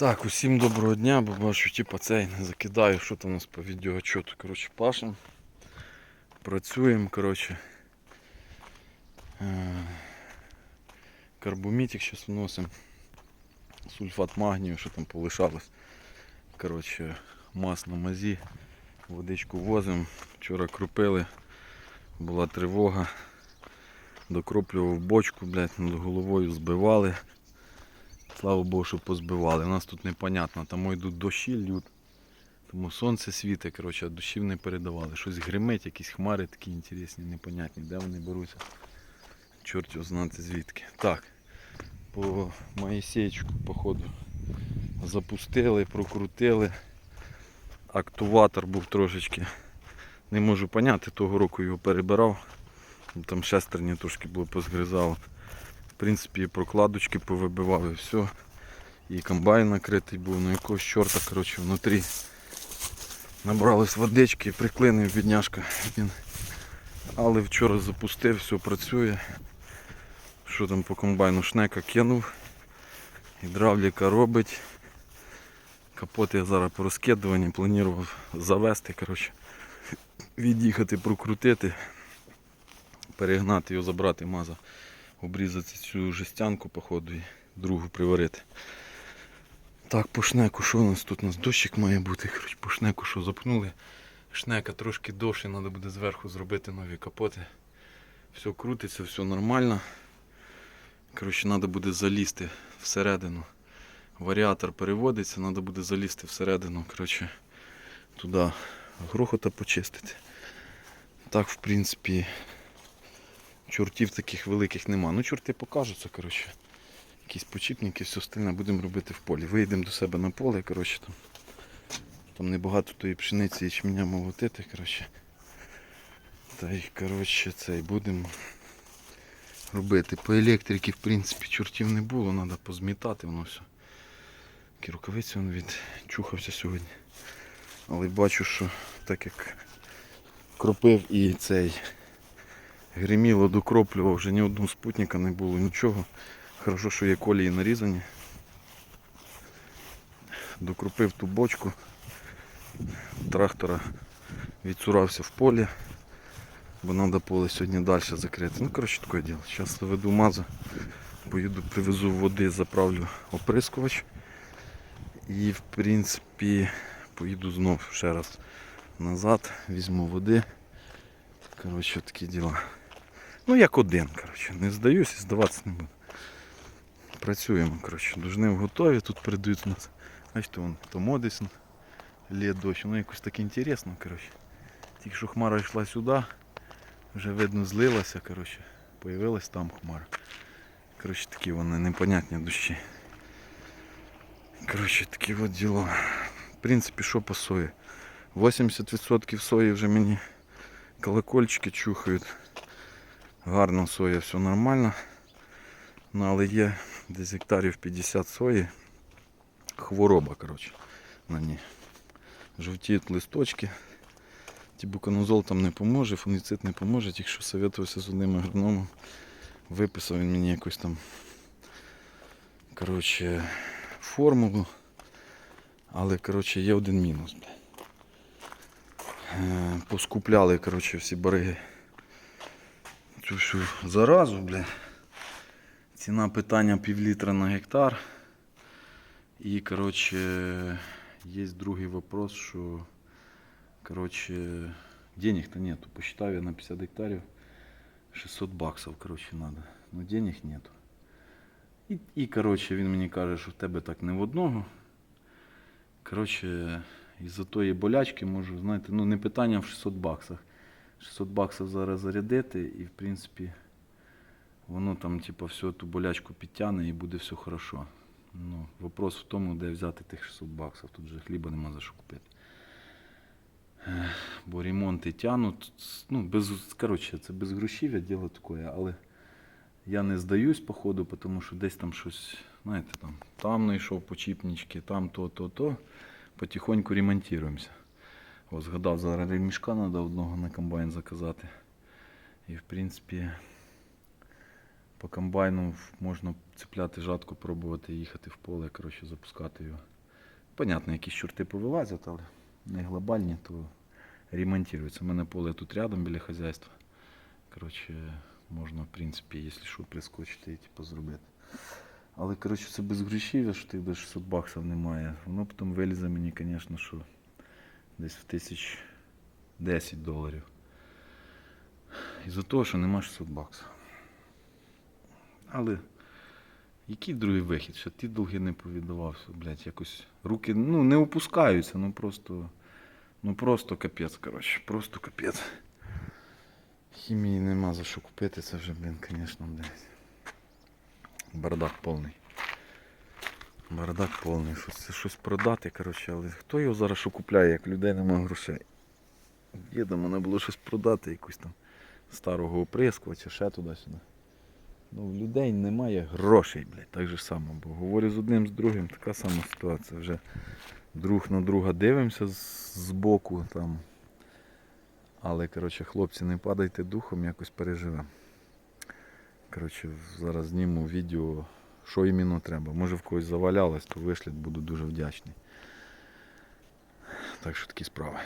Так, усім доброго дня, бо бачу, типу, цей не закидаю, що там у нас по відеоотчету. Коротше, пашем. Працюємо, коротше. Е, Карбомітик зараз вносимо. Сульфат магнію, що там полишалось. Коротше, мас на мазі. Водичку возимо. Вчора крупили. Була тривога. Докроплював бочку, блядь, над головою збивали. Слава Богу, що позбивали. У нас тут непонятно, там йдуть дощі, люд. Тому сонце світить, коротше, а дощів не передавали. Щось гримить, якісь хмари такі інтересні, непонятні. Де вони беруться? Чорт його знати звідки. Так, по Моїсеєчку, походу, запустили, прокрутили. Актуватор був трошечки. Не можу поняти, того року його перебирав. Там шестерні трошки було позгризало. Принципі, і прокладочки повибивав і все. І комбайн накритий був, ну якогось чорта, коротше, внутрі. Набралось водички, приклинив бідняшка. Він. Але вчора запустив, все працює. Що там по комбайну шнека кинув. Гідравліка робить. Капот я зараз по розкидуванні планував завести, коротше, від'їхати, прокрутити, перегнати його, забрати маза обрізати цю жестянку, походу, і другу приварити. Так, по шнеку, що у нас тут? У нас дощик має бути. Коротше, по шнеку що запнули. Шнека трошки довше, треба буде зверху зробити нові капоти. Все крутиться, все нормально. Коротше, треба буде залізти всередину. Варіатор переводиться, треба буде залізти всередину. Коротше, туди грохота почистити. Так, в принципі, чортів таких великих нема. Ну, чорти покажуться, коротше. Якісь почіпники, все остальне будемо робити в полі. Вийдемо до себе на поле, коротше там. Там небагато тої пшениці і чменя молотити, коротше. Та й коротше цей будемо робити. По електриці, в принципі, чортів не було, треба позмітати воно все. Такі рукавиці він відчухався сьогодні. Але бачу, що так як кропив і цей гриміло, докроплював, вже ні одного спутника не було, нічого. Хорошо, що є колії нарізані. Докрупив ту бочку, трактора відсурався в полі, бо треба поле сьогодні далі закрити. Ну, коротше, таке діло. Зараз заведу мазу, поїду, привезу води, заправлю оприскувач. І в принципі поїду знов ще раз назад, візьму води. Коротше, такі діла. Ну як один, коротше. Не здаюсь і здаватися не буду. Працюємо, коротше. Дужнив готові, тут передають у нас. Бачите, вон то модись лє дощ. Ну якось так інтересно, коротше. Тільки що хмара йшла сюди, вже видно злилася, коротше. Появилась там хмара. Коротше, такі вони непонятні дощі. Коротше, такі от діла. В принципі, що по сої? 80% сої вже мені колокольчики чухають. Гарно соя, все нормально. Ну, але є десь гектарів 50 сої. Хвороба, коротше, на ній. Жовтіють листочки. Тібуканозол там не поможе, фунгіцид не поможе, тільки що советувався з одним агрономом. Виписав він мені якусь там коротше, формулу. Але коротше, є один мінус. Е, Поскупляли коротше, всі бариги цю всю заразу, бля. Ціна питання пів літра на гектар. І коротше, є другий вопрос, що коротше, денег-то нету. Посчитав я на 50 гектарів 600 баксов, коротше, надо. Но денег нету. І, і коротше, він мені каже, що в тебе так не в одного. Коротше, із-за тої болячки можу, знаєте, ну не питання в 600 баксах. 600 баксів зараз зарядити і в принципі воно там типу, всю ту болячку підтягне і буде все хорошо. Ну, вопрос в тому, де взяти тих 600 баксів. Тут же хліба нема за що купити. Бо ремонти тянуть. Ну, без, коротше, це без грошів діло таке, але я не здаюсь по ходу, тому що десь там щось, знаєте, там, там знайшов почіпнички, там то, то, то. Потихоньку ремонтуємося. О, згадав, зараз ремішка треба одного на комбайн заказати. І в принципі По комбайну можна цепляти жатку, пробувати їхати в поле, коротше, запускати його. Понятно, якісь чорти повилазять, але не глобальні, то ремонтуються. У мене поле тут рядом біля хазяйства. Коротше, можна, в принципі, якщо що, прискочити і типу, зробити. Але коротше, це без грошів, що ти до 600 баксів немає. Воно потім вилізе мені, звісно, що десь в тисяч 10 доларів. Із-за того, що нема 600 баксів. Але який другий вихід? Що ті долги не повіддавався, блядь, якось руки ну, не опускаються, ну просто. Ну просто капець, коротше, просто капець. Хімії нема за що купити, це вже, блін, звісно, блядь. Бардак повний. Бардак повний. Щось, це щось продати, коротше, але хто його зараз що купляє, як людей немає грошей. Діда, мене було щось продати, якусь там старого оприскувача, ще туди-сюди. Ну, в людей немає грошей, блядь, так же само. Бо говорю з одним, з другим, така сама ситуація. Вже друг на друга дивимося з боку там. Але, коротше, хлопці, не падайте духом, якось переживемо. Коротше, зараз зніму відео, що іменно треба. Може в когось завалялось, то вишліть, буду дуже вдячний. Так що такі справи.